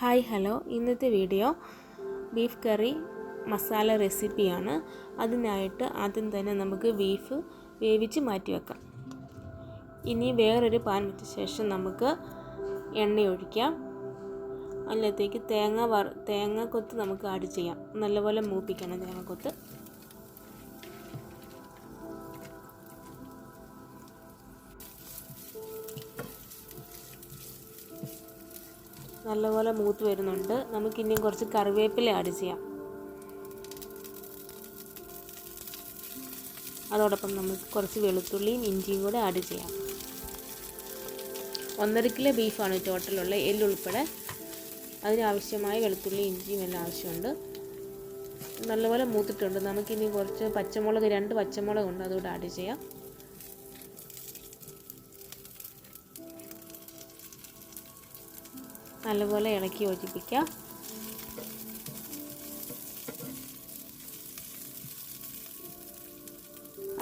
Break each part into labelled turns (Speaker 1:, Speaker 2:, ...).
Speaker 1: Hi hello. ഇന്നത്തെ video beef curry masala റെസിപ്പിയാണ്. അതിനായിട്ട് ആദ്യം തന്നെ നമുക്ക് ബീഫ് വേവിച്ച് മാറ്റി വെക്കാം. ഇനി വേറൊരു പാൻ വെച്ച ശേഷം നമുക്ക് എണ്ണ ഒഴിക്കാം. തേങ്ങ വറ തേങ്ങ കൊത്ത് നമുക്ക് ആഡ് ചെയ്യാം. നല്ലപോലെ മൂപ്പിക്കണം തേങ്ങ കൊത്ത്. നല്ലപോലെ മൂത്ത് വരുന്നുണ്ട്. നമുക്കിനിയും കുറച്ച് കറിവേപ്പില ആഡ് ചെയ്യാം. അതോടൊപ്പം നമുക്ക് കുറച്ച് വെളുത്തുള്ളിയും ഇഞ്ചിയും കൂടെ ആഡ് ചെയ്യാം. ഒന്നര കിലോ ബീഫാണ് ടോട്ടലുള്ള എല്ലുൾപ്പെടെ അതിനാവശ്യമായ വെളുത്തുള്ളി ഇഞ്ചിയും എല്ലാം ആവശ്യമുണ്ട്. നല്ലപോലെ മൂത്തിട്ടുണ്ട്. നമുക്കിനി കുറച്ച് പച്ചമുളക് രണ്ട് പച്ചമുളകുണ്ട്. അതുകൂടെ ആഡ് ചെയ്യാം. നല്ലപോലെ ഇളക്കി യോജിപ്പിക്കാം.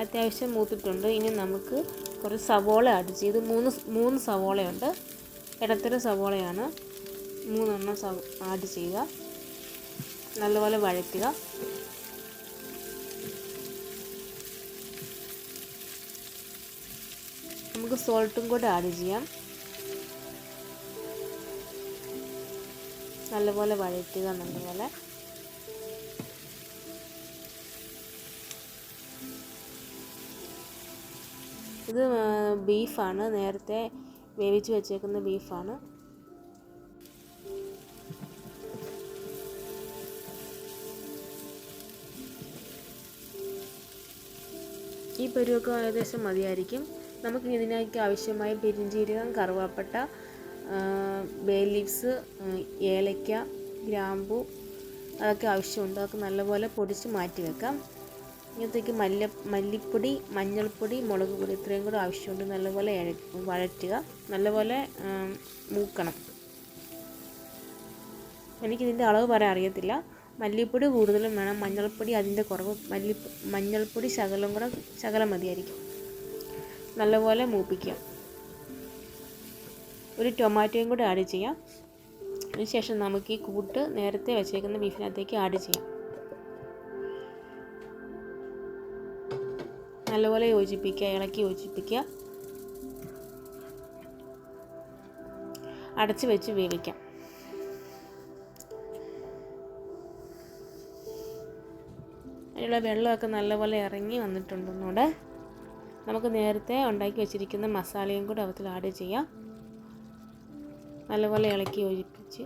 Speaker 1: അത്യാവശ്യം മൂത്തിട്ടുണ്ട്. ഇനി നമുക്ക് കുറച്ച് സവോള ആഡ് ചെയ്ത് മൂന്ന് മൂന്ന് സവോളയുണ്ട്. ഇടത്തരം സവോളയാണ്. മൂന്നെണ്ണം സവ ആഡ് ചെയ്യുക. നല്ലപോലെ വഴറ്റുക. നമുക്ക് സോൾട്ടും കൂടെ ആഡ് ചെയ്യാം. നല്ലപോലെ വഴറ്റുക നല്ലപോലെ. ഇത് ബീഫാണ്. നേരത്തെ വേവിച്ച് വെച്ചേക്കുന്ന ബീഫാണ്. ഈ പരുവൊക്കെ ഏകദേശം മതിയായിരിക്കും. നമുക്ക് ഇതിനേക്ക് ആവശ്യമായ പെരിഞ്ചീരകം കറുവാപ്പട്ട ബേ ലീവ്സ് ഏലയ്ക്ക ഗ്രാമ്പു അതൊക്കെ ആവശ്യമുണ്ട്. അതൊക്കെ നല്ലപോലെ പൊടിച്ച് മാറ്റി വെക്കാം. ഇങ്ങനത്തേക്ക് മല്ല മല്ലിപ്പൊടി മഞ്ഞൾപ്പൊടി മുളക് പൊടി ഇത്രയും കൂടെ ആവശ്യമുണ്ട്. നല്ലപോലെ വഴറ്റുക. നല്ലപോലെ മൂക്കണം. എനിക്കിതിന്റെ അളവ് പറയാൻ അറിയത്തില്ല. മല്ലിപ്പൊടി കൂടുതലും വേണം. മഞ്ഞൾപ്പൊടി അതിന്റെ കുറവ്. മല്ലി മഞ്ഞൾപ്പൊടി ശകലം കൂടെ ശകലം മതിയായിരിക്കും. നല്ലപോലെ മൂപ്പിക്കുക ഒരു ടൊമാറ്റോയും കൂടെ ആഡ് ചെയ്യാം. അതിനുശേഷം നമുക്ക് ഈ കൂട്ട് നേരത്തെ വെച്ചേക്കുന്ന ബീഫിനകത്തേക്ക് ആഡ് ചെയ്യാം. നല്ലപോലെ യോജിപ്പിക്കുക ഇളക്കി യോജിപ്പിക്കുക. അടച്ച് വെച്ച് വേവിക്കാം. അതിനുള്ള വെള്ളമൊക്കെ നല്ലപോലെ ഇറങ്ങി വന്നിട്ടുണ്ടെന്നൂടെ നമുക്ക് നേരത്തെ ഉണ്ടാക്കി വെച്ചിരിക്കുന്ന മസാലയും കൂടെ അവത്തിൽ ആഡ് ചെയ്യാം. നല്ലപോലെ ഇളക്കി യോജിപ്പിച്ച്.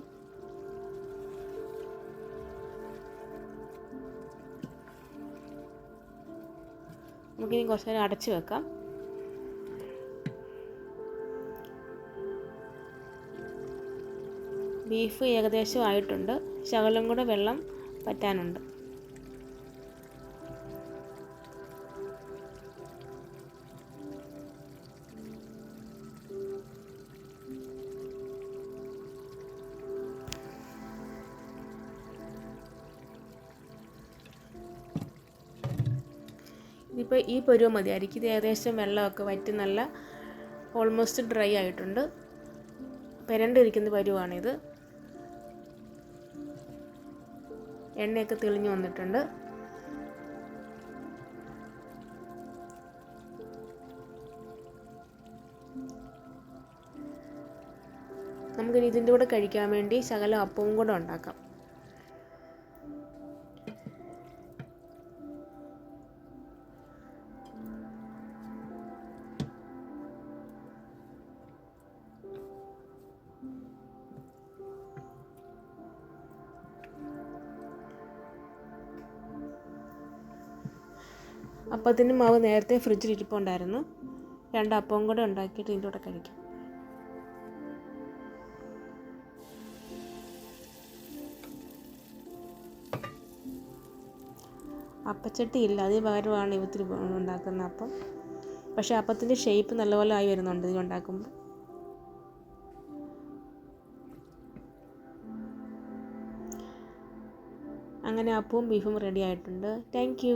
Speaker 1: നമുക്കിനി കുറച്ച് നേരം അടച്ച് വെക്കാം. ബീഫ് ഏകദേശം ആയിട്ടുണ്ട്. ശകലം കൂടെ വെള്ളം പറ്റാനുണ്ട് ഇതിപ്പോൾ ഈ പരുവം മതിയായിരിക്കും ഇത് ഏകദേശം വെള്ളമൊക്കെ വറ്റി നല്ല ഓൾമോസ്റ്റ് ഡ്രൈ ആയിട്ടുണ്ട്. പെരണ്ടിരിക്കുന്ന പരുവാണിത്. എണ്ണയൊക്കെ തെളിഞ്ഞു വന്നിട്ടുണ്ട്. നമുക്കിനി ഇതിന്റെ കൂടെ കഴിക്കാൻ വേണ്ടി ശകലം അപ്പവും കൂടെ ഉണ്ടാക്കാം. അപ്പത്തിന്റെ മാവ് നേരത്തെ ഫ്രിഡ്ജിൽ ഇരിപ്പുണ്ടായിരുന്നു. രണ്ട് അപ്പവും കൂടെ ഉണ്ടാക്കിയിട്ട് ഇതിന്റെ കൂടെ കഴിക്കാം. അപ്പച്ചട്ടി ഇല്ല. അതിന് പകരമാണ് ഇവത്തിൽ ഉണ്ടാക്കുന്ന അപ്പം. പക്ഷേ അപ്പത്തിന്റെ ഷേപ്പ് നല്ലപോലെ ആയി വരുന്നുണ്ട് ഇത് ഉണ്ടാക്കുമ്പോൾ അങ്ങനെ അപ്പവും ബീഫും റെഡി ആയിട്ടുണ്ട്. താങ്ക്